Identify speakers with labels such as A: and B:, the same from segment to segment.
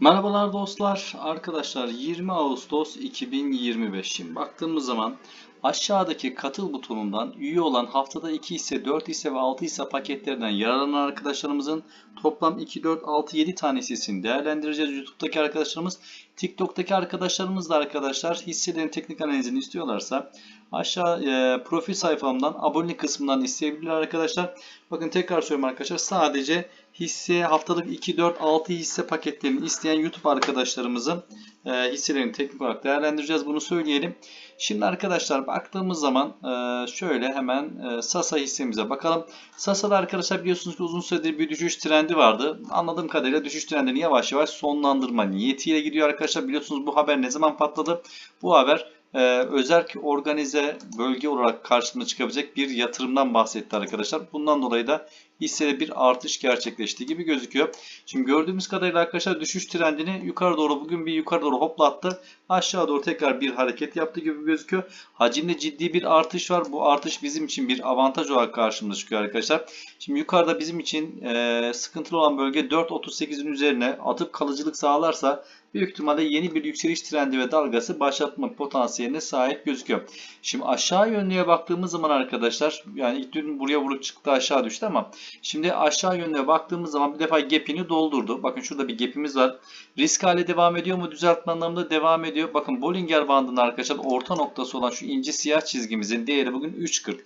A: Merhabalar dostlar. Arkadaşlar 20 Ağustos 2025. Şimdi baktığımız zaman aşağıdaki katıl butonundan üye olan haftada 2 hisse, 4 hisse ve 6 hisse paketlerinden yararlanan arkadaşlarımızın toplam 2, 4, 6, 7 tane değerlendireceğiz. YouTube'daki arkadaşlarımız, TikTok'taki arkadaşlarımız da arkadaşlar hisselerin teknik analizini istiyorlarsa aşağı e, profil sayfamdan abone kısmından isteyebilirler arkadaşlar. Bakın tekrar söylüyorum arkadaşlar sadece hisse haftalık 2, 4, 6 hisse paketlerini isteyen YouTube arkadaşlarımızın e, hisselerini teknik olarak değerlendireceğiz. Bunu söyleyelim. Şimdi arkadaşlar baktığımız zaman e, şöyle hemen e, Sasa hissemize bakalım. Sasa'da arkadaşlar biliyorsunuz ki uzun süredir bir düşüş trendi vardı. Anladığım kadarıyla düşüş trendini yavaş yavaş sonlandırma niyetiyle gidiyor arkadaşlar. Biliyorsunuz bu haber ne zaman patladı? Bu haber e, özel organize bölge olarak karşımıza çıkabilecek bir yatırımdan bahsetti arkadaşlar. Bundan dolayı da hissede bir artış gerçekleştiği gibi gözüküyor. Şimdi gördüğümüz kadarıyla arkadaşlar düşüş trendini yukarı doğru bugün bir yukarı doğru hoplattı. Aşağı doğru tekrar bir hareket yaptığı gibi gözüküyor. Hacimde ciddi bir artış var. Bu artış bizim için bir avantaj olarak karşımıza çıkıyor arkadaşlar. Şimdi yukarıda bizim için e, sıkıntılı olan bölge 4.38'in üzerine atıp kalıcılık sağlarsa büyük ihtimalle yeni bir yükseliş trendi ve dalgası başlatma potansiyeline sahip gözüküyor. Şimdi aşağı yönlüye baktığımız zaman arkadaşlar yani dün buraya vurup çıktı aşağı düştü ama şimdi aşağı yönlüye baktığımız zaman bir defa gap'ini doldurdu. Bakın şurada bir gap'imiz var. Risk hale devam ediyor mu? Düzeltme anlamında devam ediyor. Bakın Bollinger bandının arkadaşlar orta noktası olan şu ince siyah çizgimizin değeri bugün 3.40.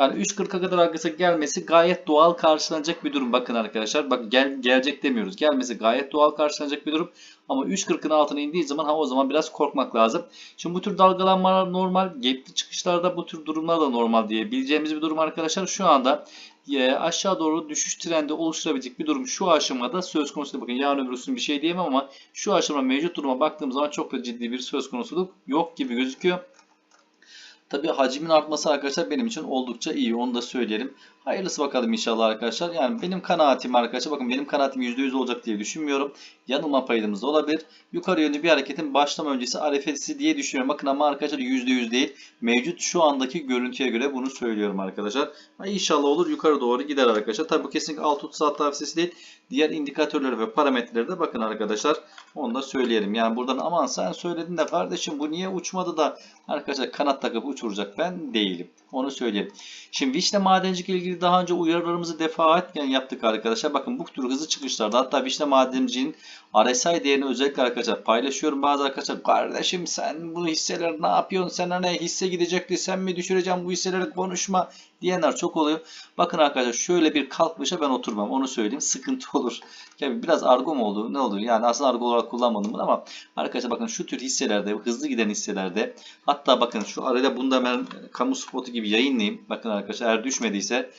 A: Yani 3.40'a kadar arkadaşlar gelmesi gayet doğal karşılanacak bir durum. Bakın arkadaşlar bak gel, gelecek demiyoruz. Gelmesi gayet doğal karşılanacak bir durum. Ama 3.40'ın altına indiği zaman ha o zaman biraz korkmak lazım. Şimdi bu tür dalgalanmalar normal. Gap'li çıkışlarda bu tür durumlar da normal diyebileceğimiz bir durum arkadaşlar. Şu anda e, aşağı doğru düşüş trendi oluşturabilecek bir durum şu aşamada söz konusu. Bakın yarın öbürsün bir şey diyemem ama şu aşamada mevcut duruma baktığım zaman çok da ciddi bir söz konusuluk yok gibi gözüküyor. Tabi hacimin artması arkadaşlar benim için oldukça iyi. Onu da söyleyelim. Hayırlısı bakalım inşallah arkadaşlar. Yani benim kanaatim arkadaşlar bakın benim kanaatim %100 olacak diye düşünmüyorum. Yanılma payımız olabilir. Yukarı yönlü bir hareketin başlama öncesi arefesi diye düşünüyorum. Bakın ama arkadaşlar %100 değil. Mevcut şu andaki görüntüye göre bunu söylüyorum arkadaşlar. İnşallah olur yukarı doğru gider arkadaşlar. Tabi bu kesinlikle alt 30 saat tavsiyesi değil. Diğer indikatörleri ve parametreleri de bakın arkadaşlar. Onu da söyleyelim. Yani buradan aman sen söyledin de kardeşim bu niye uçmadı da arkadaşlar kanat takıp uçuracak ben değilim. Onu söyleyeyim. Şimdi Vişne Madencilik ile ilgili daha önce uyarılarımızı defaatle yaptık arkadaşlar. Bakın bu tür hızlı çıkışlarda hatta Vişne Madenciliğin RSI değerini özellikle arkadaşlar paylaşıyorum. Bazı arkadaşlar kardeşim sen bu hisseler ne yapıyorsun? Sen hani hisse gidecekti sen mi düşüreceğim bu hisseleri konuşma diyenler çok oluyor. Bakın arkadaşlar şöyle bir kalkmışa ben oturmam onu söyleyeyim. Sıkıntı olur. Yani biraz argo mu oldu? Ne oluyor? Yani aslında argo olarak kullanmadım bunu ama arkadaşlar bakın şu tür hisselerde hızlı giden hisselerde hatta bakın şu arada bunda ben kamu spotu gibi yayınlayayım. Bakın arkadaşlar eğer düşmediyse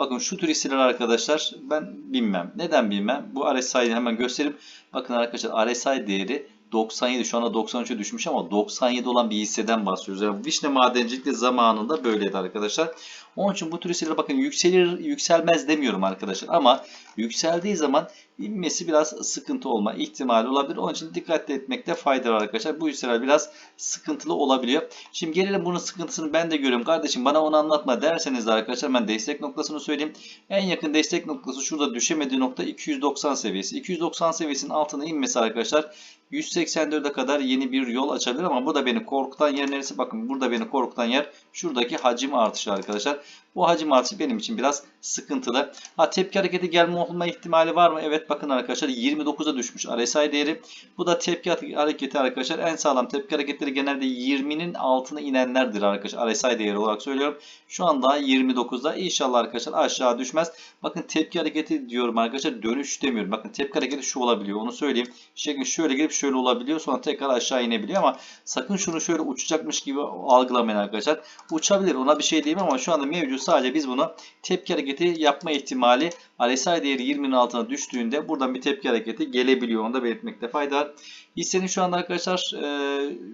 A: Bakın şu tür hisseler arkadaşlar ben bilmem. Neden bilmem? Bu RSI'yi hemen göstereyim. Bakın arkadaşlar RSI değeri 97 şu anda 93'e düşmüş ama 97 olan bir hisseden bahsediyoruz. Yani Vişne madencilikte zamanında böyleydi arkadaşlar. Onun için bu tür hisseler bakın yükselir yükselmez demiyorum arkadaşlar ama yükseldiği zaman inmesi biraz sıkıntı olma ihtimali olabilir. Onun için dikkat etmekte fayda var arkadaşlar. Bu hisseler biraz sıkıntılı olabiliyor. Şimdi gelelim bunun sıkıntısını ben de görüyorum. Kardeşim bana onu anlatma derseniz de arkadaşlar ben destek noktasını söyleyeyim. En yakın destek noktası şurada düşemediği nokta 290 seviyesi. 290 seviyesinin altına inmesi arkadaşlar 184'e kadar yeni bir yol açabilir ama burada beni korkutan yer neresi? Bakın burada beni korkutan yer şuradaki hacim artışı arkadaşlar. Bu hacim artışı benim için biraz sıkıntılı. Ha tepki hareketi gelme olma ihtimali var mı? Evet bakın arkadaşlar 29'a düşmüş RSI değeri. Bu da tepki hareketi arkadaşlar. En sağlam tepki hareketleri genelde 20'nin altına inenlerdir arkadaşlar. RSI değeri olarak söylüyorum. Şu anda 29'da inşallah arkadaşlar aşağı düşmez. Bakın tepki hareketi diyorum arkadaşlar. Dönüş demiyorum. Bakın tepki hareketi şu olabiliyor. Onu söyleyeyim. Şekil şöyle gelip şöyle olabiliyor. Sonra tekrar aşağı inebiliyor ama sakın şunu şöyle uçacakmış gibi algılamayın arkadaşlar. Uçabilir. Ona bir şey diyeyim ama şu anda mevcut sadece biz bunu tepki hareketi yapma ihtimali RSI değeri 20'nin altına düştüğünde buradan bir tepki hareketi gelebiliyor. Onu da belirtmekte fayda var. Hissenin şu anda arkadaşlar e,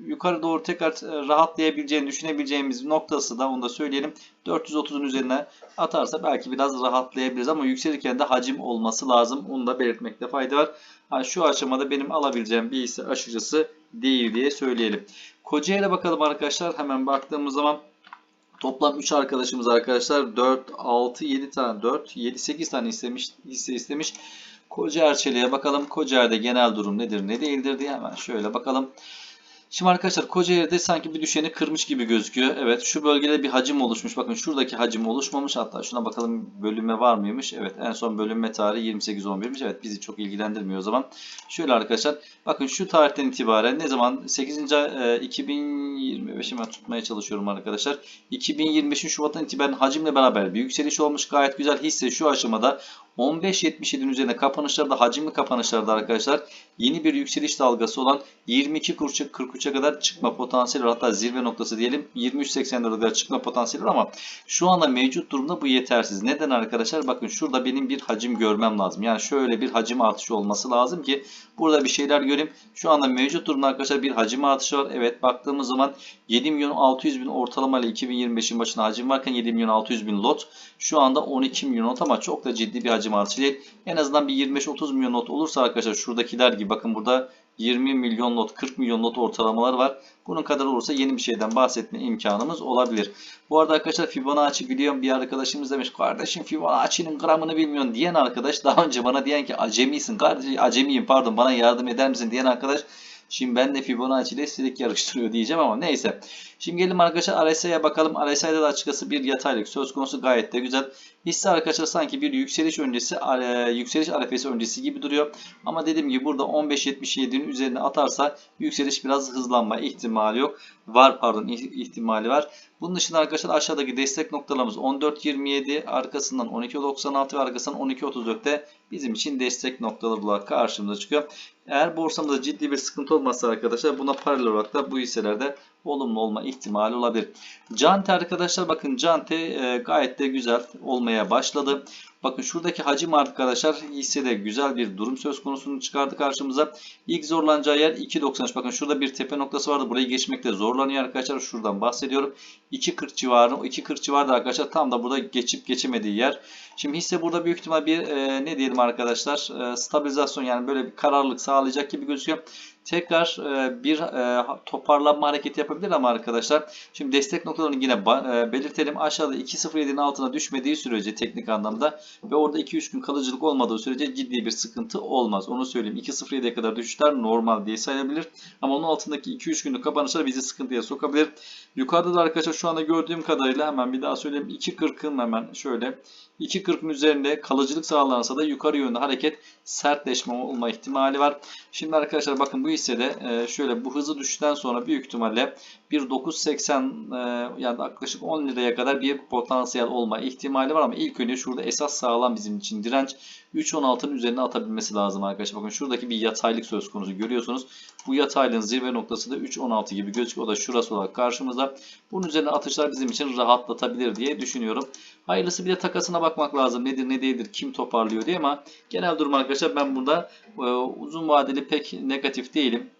A: yukarı doğru tekrar e, rahatlayabileceğini düşünebileceğimiz noktası da onu da söyleyelim. 430'un üzerine atarsa belki biraz rahatlayabiliriz ama yükselirken de hacim olması lazım. Onu da belirtmekte fayda var. Yani şu aşamada benim alabileceğim bir hisse açıkçası değil diye söyleyelim. Kocaeli'ye bakalım arkadaşlar. Hemen baktığımız zaman Toplam 3 arkadaşımız arkadaşlar 4, 6, 7 tane 4, 7, 8 tane istemiş, hisse istemiş. Koca Erçeli'ye bakalım. Kocaer'de genel durum nedir ne değildir diye hemen şöyle bakalım. Şimdi arkadaşlar Kocaeli'de sanki bir düşeni kırmış gibi gözüküyor. Evet şu bölgede bir hacim oluşmuş. Bakın şuradaki hacim oluşmamış. Hatta şuna bakalım bölünme var mıymış? Evet en son bölünme tarihi 28-11'miş. Evet bizi çok ilgilendirmiyor o zaman. Şöyle arkadaşlar bakın şu tarihten itibaren ne zaman 8. ay, e, 2025'i ben tutmaya çalışıyorum arkadaşlar. 2025'in Şubat'tan itibaren hacimle beraber bir yükseliş olmuş. Gayet güzel hisse şu aşamada 15.77'nin üzerine kapanışlarda hacimli kapanışlarda arkadaşlar yeni bir yükseliş dalgası olan 22 kuruşa 43'e kadar çıkma potansiyeli var. Hatta zirve noktası diyelim 23.84'e kadar çıkma potansiyeli var ama şu anda mevcut durumda bu yetersiz. Neden arkadaşlar? Bakın şurada benim bir hacim görmem lazım. Yani şöyle bir hacim artışı olması lazım ki burada bir şeyler göreyim. Şu anda mevcut durumda arkadaşlar bir hacim artışı var. Evet baktığımız zaman 7 milyon 600 bin ortalama ile 2025'in başına hacim varken 7 milyon 600 bin lot. Şu anda 12 milyon lot ama çok da ciddi bir hacim artışı değil. En azından bir 25-30 milyon lot olursa arkadaşlar şuradakiler gibi bakın burada 20 milyon lot 40 milyon lot ortalamalar var. Bunun kadar olursa yeni bir şeyden bahsetme imkanımız olabilir. Bu arada arkadaşlar Fibonacci biliyorum bir arkadaşımız demiş kardeşim Fibonacci'nin gramını bilmiyorsun diyen arkadaş daha önce bana diyen ki acemisin kardeşim acemiyim pardon bana yardım eder misin diyen arkadaş Şimdi ben de Fibonacci ile silik yarıştırıyor diyeceğim ama neyse. Şimdi gelin arkadaşlar RSI'ye bakalım. RSI'de de açıkçası bir yataylık söz konusu gayet de güzel. Hisse arkadaşlar sanki bir yükseliş öncesi, yükseliş arefesi öncesi gibi duruyor. Ama dediğim gibi burada 15.77'nin üzerine atarsa yükseliş biraz hızlanma ihtimali yok. Var pardon ihtimali var. Bunun dışında arkadaşlar aşağıdaki destek noktalarımız 14.27 arkasından 12.96 ve arkasından 12.34'te bizim için destek noktaları olarak karşımıza çıkıyor. Eğer borsamızda ciddi bir sıkıntı olmazsa arkadaşlar buna paralel olarak da bu hisselerde olumlu olma ihtimali olabilir. Cante arkadaşlar bakın Cante e, gayet de güzel olmaya başladı. Bakın şuradaki hacim arkadaşlar hissede güzel bir durum söz konusunu çıkardı karşımıza. İlk zorlanacağı yer 2.93. Bakın şurada bir tepe noktası vardı. Burayı geçmekte zorlanıyor arkadaşlar. Şuradan bahsediyorum. 2.40 civarı. 2.40 civarı arkadaşlar tam da burada geçip geçemediği yer. Şimdi hisse burada büyük ihtimal bir e, ne diyelim arkadaşlar e, stabilizasyon yani böyle bir kararlılık sağlayacak gibi gözüküyor tekrar e, bir e, toparlanma hareketi yapabilir ama arkadaşlar şimdi destek noktalarını yine e, belirtelim. Aşağıda 2.07'nin altına düşmediği sürece teknik anlamda ve orada 2-3 gün kalıcılık olmadığı sürece ciddi bir sıkıntı olmaz. Onu söyleyeyim. 2.07'ye kadar düşüşler normal diye sayılabilir. Ama onun altındaki 2-3 günlük kapanışlar bizi sıkıntıya sokabilir. Yukarıda da arkadaşlar şu anda gördüğüm kadarıyla hemen bir daha söyleyeyim. 2.40'ın hemen şöyle 2.40'ın üzerinde kalıcılık sağlanırsa da yukarı yönde hareket sertleşme olma ihtimali var. Şimdi arkadaşlar bakın bu hissede e, şöyle bu hızlı düşüşten sonra büyük ihtimalle bir 9.80 e, yani yaklaşık 10 liraya kadar bir potansiyel olma ihtimali var ama ilk önce şurada esas sağlam bizim için direnç 3.16'nın üzerine atabilmesi lazım arkadaşlar. Bakın şuradaki bir yataylık söz konusu görüyorsunuz. Bu yataylığın zirve noktası da 3.16 gibi gözüküyor. O da şurası olarak karşımızda. Bunun üzerine atışlar bizim için rahatlatabilir diye düşünüyorum. Hayırlısı bir de takasına bakmak lazım. Nedir ne değildir kim toparlıyor diye ama genel durum arkadaşlar ben burada e, uzun vadeli pek negatif değilim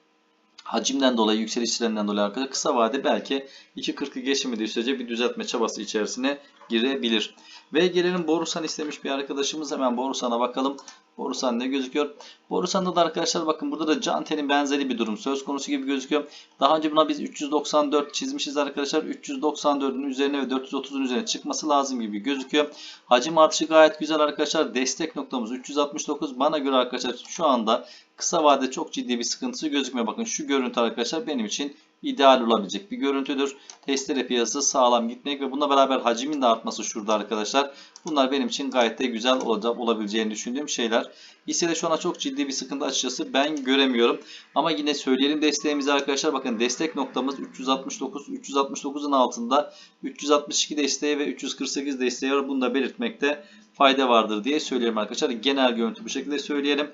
A: hacimden dolayı, yükseliş treninden dolayı arkadaşlar kısa vade belki 2.40'ı geçmediği sürece bir düzeltme çabası içerisine girebilir. Ve gelelim Borusan istemiş bir arkadaşımız. Hemen Borusan'a bakalım. Borusan ne gözüküyor? Borusan'da da arkadaşlar bakın burada da Cante'nin benzeri bir durum söz konusu gibi gözüküyor. Daha önce buna biz 394 çizmişiz arkadaşlar. 394'ün üzerine ve 430'un üzerine çıkması lazım gibi gözüküyor. Hacim artışı gayet güzel arkadaşlar. Destek noktamız 369. Bana göre arkadaşlar şu anda kısa vadede çok ciddi bir sıkıntısı gözükmüyor. Bakın şu görüntü arkadaşlar benim için ideal olabilecek bir görüntüdür. Testere piyasası sağlam gitmek ve bununla beraber hacimin de artması şurada arkadaşlar. Bunlar benim için gayet de güzel olabileceğini düşündüğüm şeyler. Hissede şu ana çok ciddi bir sıkıntı açıkçası ben göremiyorum. Ama yine söyleyelim desteğimizi arkadaşlar. Bakın destek noktamız 369. 369'un altında 362 desteği ve 348 desteği var. Bunu da belirtmekte fayda vardır diye söyleyelim arkadaşlar. Genel görüntü bu şekilde söyleyelim.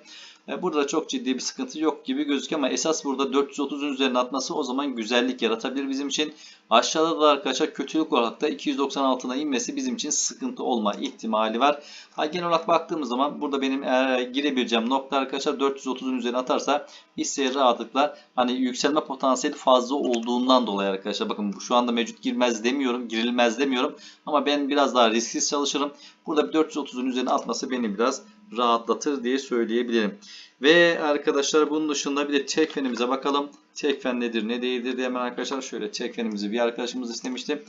A: E, burada çok ciddi bir sıkıntı yok gibi gözüküyor ama esas burada 430'un üzerine atması o zaman güzellik yaratabilir bizim için. Aşağıda da arkadaşlar kötülük olarak da 296'na inmesi bizim için sıkıntı olma ihtimali var. Ha, genel olarak baktığımız zaman burada benim eğer girebileceğim nokta arkadaşlar 430'un üzerine atarsa hisseye rahatlıkla hani yükselme potansiyeli fazla olduğundan dolayı arkadaşlar bakın şu anda mevcut girmez demiyorum girilmez demiyorum ama ben biraz daha risksiz çalışırım. Burada bir 430'un üzerine atması beni biraz rahatlatır diye söyleyebilirim. Ve arkadaşlar bunun dışında bir de tekfenimize bakalım. Tekfen nedir ne değildir diye hemen arkadaşlar şöyle tekfenimizi bir arkadaşımız istemişti.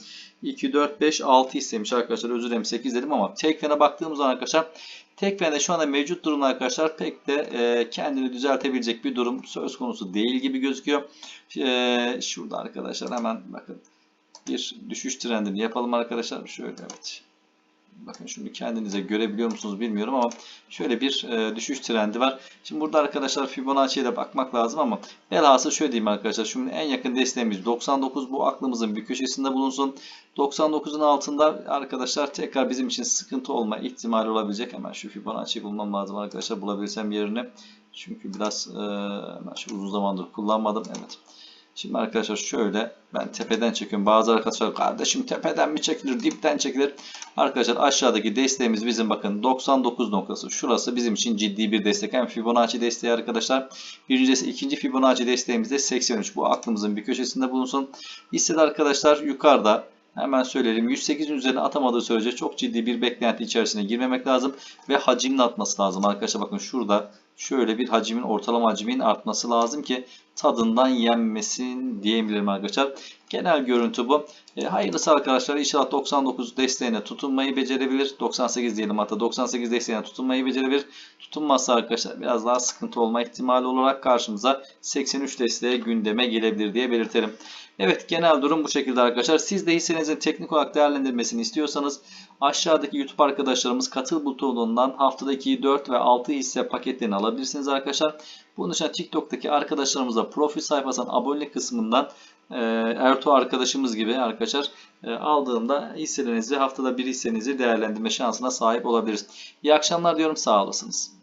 A: 2, 4, 5, 6 istemiş arkadaşlar özür dilerim 8 dedim ama tekfene baktığımız zaman arkadaşlar Tekfen'de şu anda mevcut durumda arkadaşlar pek de e, kendini düzeltebilecek bir durum söz konusu değil gibi gözüküyor. E, şurada arkadaşlar hemen bakın bir düşüş trendini yapalım arkadaşlar. Şöyle evet. Bakın şunu kendinize görebiliyor musunuz bilmiyorum ama şöyle bir e, düşüş trendi var. Şimdi burada arkadaşlar Fibonacci'ye de bakmak lazım ama velhasıl şöyle diyeyim arkadaşlar. Şimdi en yakın desteğimiz 99 bu aklımızın bir köşesinde bulunsun. 99'un altında arkadaşlar tekrar bizim için sıkıntı olma ihtimali olabilecek. Hemen şu Fibonacci'yi bulmam lazım arkadaşlar bulabilirsem yerini. Çünkü biraz e, hemen uzun zamandır kullanmadım. Evet. Şimdi arkadaşlar şöyle ben tepeden çekiyorum. Bazı arkadaşlar kardeşim tepeden mi çekilir, dipten çekilir. Arkadaşlar aşağıdaki desteğimiz bizim bakın 99 noktası. Şurası bizim için ciddi bir destek. Hem Fibonacci desteği arkadaşlar. Birincisi ikinci Fibonacci desteğimiz de 83. Bu aklımızın bir köşesinde bulunsun. Hissede arkadaşlar yukarıda Hemen söyleyelim. 108'in üzerine atamadığı sürece çok ciddi bir beklenti içerisine girmemek lazım. Ve hacmin artması lazım. Arkadaşlar bakın şurada şöyle bir hacimin ortalama hacimin artması lazım ki tadından yenmesin diyebilirim arkadaşlar. Genel görüntü bu. E, hayırlısı arkadaşlar inşallah 99 desteğine tutunmayı becerebilir. 98 diyelim hatta 98 desteğine tutunmayı becerebilir. Tutunmazsa arkadaşlar biraz daha sıkıntı olma ihtimali olarak karşımıza 83 desteğe gündeme gelebilir diye belirtelim. Evet genel durum bu şekilde arkadaşlar. Siz de hissenizin teknik olarak değerlendirmesini istiyorsanız aşağıdaki YouTube arkadaşlarımız katıl butonundan haftadaki 4 ve 6 hisse paketlerini alabilirsiniz arkadaşlar. Bunun dışında TikTok'taki arkadaşlarımıza profil sayfasının abonelik kısmından e, Ertuğ arkadaşımız gibi arkadaşlar e, aldığında hisselerinizi haftada bir hissenizi değerlendirme şansına sahip olabiliriz. İyi akşamlar diyorum sağ olasınız.